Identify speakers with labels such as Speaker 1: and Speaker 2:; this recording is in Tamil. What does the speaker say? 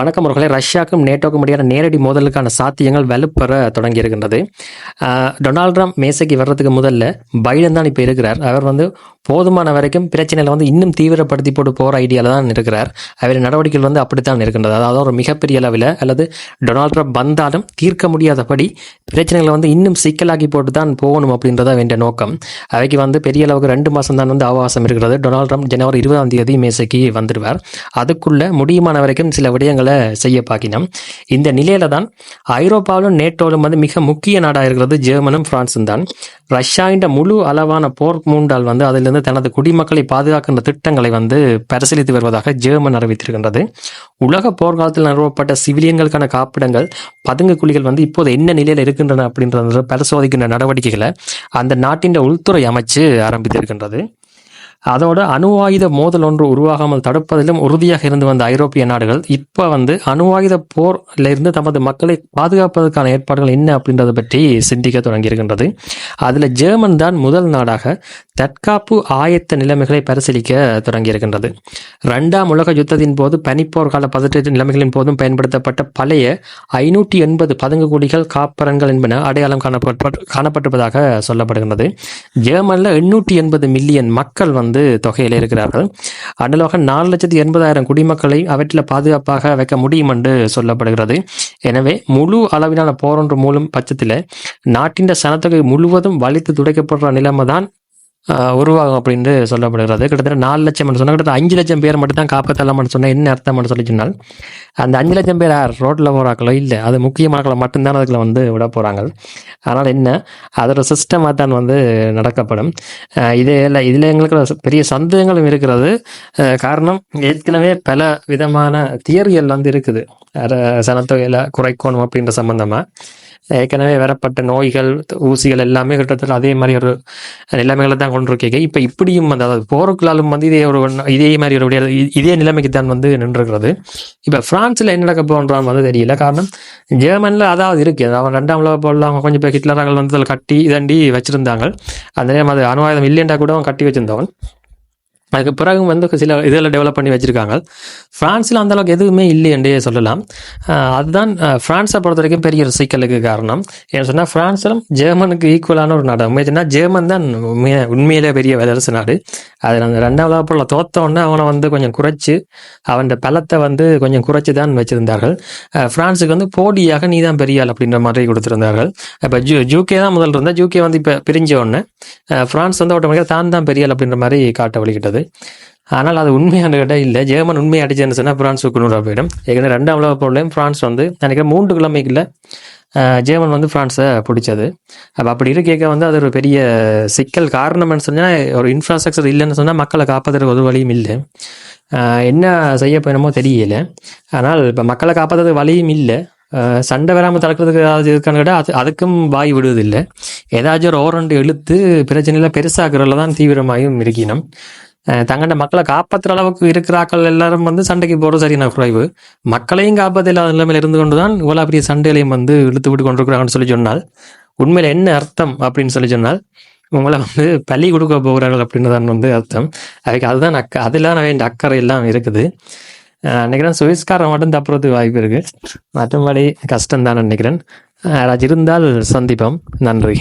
Speaker 1: வணக்கம் அவர்களே. ரஷ்யாவுக்கும் நேட்டோக்கும் இடையான நேரடி மோதலுக்கான சாத்தியங்கள் வலுப்பெற தொடங்கி இருக்கின்றது டொனால்ட் ட்ரம்ப் மேசைக்கு வர்றதுக்கு முதல்ல பைடன் தான் இப்போ இருக்கிறார். அவர் வந்து போதுமான வரைக்கும் பிரச்சனையில் வந்து இன்னும் தீவிரப்படுத்தி போட்டு போகிற ஐடியாவில் தான் இருக்கிறார். அவர் நடவடிக்கைகள் வந்து அப்படித்தான் இருக்கின்றது. அதாவது ஒரு மிகப்பெரிய அளவில் அல்லது டொனால்ட் ட்ரம்ப் வந்தாலும் தீர்க்க முடியாதபடி பிரச்சனைகளை வந்து இன்னும் சிக்கலாக்கி போட்டு தான் போகணும் அப்படின்றத வேண்டிய நோக்கம். அவைக்கு வந்து பெரிய அளவுக்கு ரெண்டு மாதம் தான் வந்து அவகாசம் இருக்கிறது. டொனால்ட் ட்ரம்ப் ஜனவரி இருபதாம் தேதி மேசைக்கு வந்துடுவார். அதுக்குள்ள முடியுமான வரைக்கும் சில விடயங்களை செய்ய பார்க்கினோம் இந்த நிலையில தான் ஐரோப்பாவிலும் நேட்டோவிலும் வந்து மிக முக்கிய நாடாக இருக்கிறது ஜெர்மனும் பிரான்ஸும் தான். ரஷ்யாவின் முழு அளவான போர் மூண்டால் வந்து அதிலிருந்து தனது குடிமக்களை பாதுகாக்கின்ற திட்டங்களை வந்து பரிசீலித்து வருவதாக ஜெர்மன் அறிவித்திருக்கின்றது. உலக போர்க்காலத்தில் நிறுவப்பட்ட சிவிலியன்களுக்கான காப்பிடங்கள் பதுங்கு குழிகள் வந்து இப்போது என்ன நிலையில் இருக்கின்றன அப்படின்றத பரிசோதிக்கின்ற நடவடிக்கைகளை அந்த நாட்டின் உள்துறை அமைச்சு ஆரம்பித்திருக்கின்றது. அதோட அணு ஆயுத மோதல் ஒன்று உருவாகாமல் தடுப்பதிலும் உறுதியாக இருந்து வந்த ஐரோப்பிய நாடுகள் இப்போ வந்து அணு ஆயுத போர்ல இருந்து தமது மக்களை பாதுகாப்பதற்கான ஏற்பாடுகள் என்ன அப்படின்றத பற்றி சிந்திக்க தொடங்கியிருக்கின்றது. அதில் ஜெர்மன் தான் முதல் நாடாக தற்காப்பு ஆயத்த நிலைமைகளை பரிசீலிக்க தொடங்கியிருக்கின்றது. ரெண்டாம் உலக யுத்தத்தின் போது பனிப்போர் கால பதற்ற நிலைமைகளின் போதும் பயன்படுத்தப்பட்ட பழைய ஐநூற்றி எண்பது பதுங்குகுடிகள் காப்பரங்கள் என்பன அடையாளம் காணப்பட்டு காணப்பட்டிருப்பதாக சொல்லப்படுகின்றது. ஜெர்மனில் எண்ணூற்றி எண்பது மில்லியன் மக்கள் வந்து தொகையில் இருக்கிறார்கள். அண்டலோக நாலு லட்சத்தி எண்பதாயிரம் குடிமக்களை அவற்றில் பாதுகாப்பாக வைக்க முடியும் என்று சொல்லப்படுகிறது. எனவே முழு அளவிலான போரொன்று மூலம் பட்சத்தில் நாட்டின் சனத்தொகை முழுவதும் வலித்து துடைக்கப்படுற நிலைமை தான் உருவாகும் அப்படின்னு சொல்லப்படுகிறது. கிட்டத்தட்ட நாலு லட்சம் சொன்னால் கிட்டத்தட்ட அஞ்சு லட்சம் பேர் மட்டும் தான் காப்பாற்றலாம்னு சொன்னால் என்ன அர்த்தம் சொல்லி சொன்னால் அந்த அஞ்சு லட்சம் பேர் யார்? ரோட்டில் போகிறாக்களோ இல்லை. அது முக்கியமானக்களை மட்டும்தான் அதுக்குள்ள வந்து விட போகிறாங்க அதனால் என்ன? அதோட சிஸ்டமாக தான் வந்து நடக்கப்படும். இதே இது இல்லை இதில் எங்களுக்கு பெரிய சந்தேகங்களும் இருக்கிறது. காரணம் ஏற்கனவே பல விதமான தியரிகள் வந்து இருக்குது. சனத்தொகையில் குறைக்கணும் அப்படின்ற சம்மந்தமாக ஏற்கனவே வரப்பட்ட நோய்கள் ஊசிகள் எல்லாமே கிட்டத்தட்ட அதே மாதிரி ஒரு நிலைமைகளை தான் கொண்டிருக்கீங்க. இப்போ இப்படியும் வந்து அதாவது போருக்குள்ளாலும் வந்து இதே ஒரு இதே மாதிரி ஒரு இதே நிலைமைக்கு தான் வந்து நின்றுருக்கிறது இப்போ ஃப்ரான்ஸில் என்ன நடக்க போன்றான் வந்து தெரியல. காரணம் ஜெர்மனில் அதாவது இருக்குது அவன் ரெண்டாம் உலக போடலாம் அவங்க கொஞ்சம் பேர் ஹிட்லராக வந்து அதில் கட்டி இதண்டி வச்சிருந்தாங்க. அந்த நேரம் அது அணு இல்லைண்டா கூட அவன் கட்டி வச்சிருந்தவன். அதுக்கு பிறகு வந்து சில இதெல்லாம் டெவலப் பண்ணி வச்சுருக்காங்க. ஃப்ரான்ஸில் அந்தளவுக்கு எதுவுமே இல்லை என்றே சொல்லலாம். அதுதான் ஃப்ரான்ஸை பொறுத்த வரைக்கும் பெரிய ஒரு சிக்கலுக்கு காரணம். ஏன்னு சொன்னால் ஃப்ரான்ஸிலும் ஜெர்மனுக்கு ஈக்குவலான ஒரு நாடு. உண்மையா ஜெர்மன் தான் உண்மைய உண்மையிலே பெரிய வல்லரசு நாடு. அதில் அந்த ரெண்டாவது உலக போல தோத்த உடனே அவனை வந்து கொஞ்சம் குறைச்சி அவன் பலத்தை வந்து கொஞ்சம் குறைச்சி தான் வச்சுருந்தார்கள். ஃப்ரான்ஸுக்கு வந்து போடியாக நீ தான் பெரிய ஆள் அப்படின்ற மாதிரி கொடுத்துருந்தார்கள். இப்போ ஜூ ஜூகே தான் முதல் இருந்தால் ஜூகே வந்து இப்போ பிரிஞ்ச உடனே ஃப்ரான்ஸ் வந்து ஆட்டோமேட்டிக்காக தான் தான் பெரிய ஆள் அப்படின்ற மாதிரி காட்ட வழிகிட்டது ஆனால் அது உண்மையான கேட்டால் இல்லை. ஜெர்மன் உண்மை அடிச்சேன்னு சொன்னால் பிரான்ஸுக்கு போயிடும். ஏற்கனவே ரெண்டாம் உலக போர்லையும் பிரான்ஸ் வந்து நினைக்கிறேன் மூன்று கிழமைக்குள்ள ஜெர்மன் வந்து ஃப்ரான்ஸை பிடிச்சது. அப்போ அப்படி இருக்க வந்து அது ஒரு பெரிய சிக்கல் காரணம்னு சொன்னால் ஒரு இன்ஃப்ராஸ்ட்ரக்சர் இல்லைன்னு சொன்னால் மக்களை காப்பதற்கு ஒரு வழியும் இல்லை. என்ன செய்ய போயணுமோ தெரியல. ஆனால் இப்போ மக்களை காப்பாற்றுறதுக்கு வழியும் இல்லை. சண்டை வராமல் தடுக்கிறதுக்கு ஏதாவது இருக்கான்னு கேட்டால் அது அதுக்கும் வாய் விடுவதில்லை. ஏதாச்சும் ஒரு ஓரண்டு இழுத்து பிரச்சனையில் பெருசாக்குறதுல தான் தீவிரமாகவும் இருக்கணும். தங்கண்ட மக்களை காப்பாற்றுற அளவுக்கு இருக்கிறாக்கள் எல்லாரும் வந்து சண்டைக்கு போகிறது சரியான குறைவு. மக்களையும் காப்பாற்ற இல்லாத நிலைமையில இருந்து கொண்டு தான் இவ்வளோ பெரிய சண்டையிலையும் வந்து இழுத்து விட்டு கொண்டிருக்கிறாங்கன்னு சொல்லி சொன்னால் உண்மையில் என்ன அர்த்தம் அப்படின்னு சொல்லி சொன்னால் உங்களை வந்து பலி கொடுக்க போகிறார்கள் அப்படின்னு தான் வந்து அர்த்தம். அதுக்கு அதுதான் அக்க அதெல்லாம் வேண்டிய அக்கறை எல்லாம் இருக்குது. நினைக்கிறேன் சுவிஸ்காரம் மட்டும் தப்புறதுக்கு வாய்ப்பு இருக்குது மற்றபடி கஷ்டம் தான் நினைக்கிறேன் யாராச்சும் இருந்தால் சந்திப்போம். நன்றி.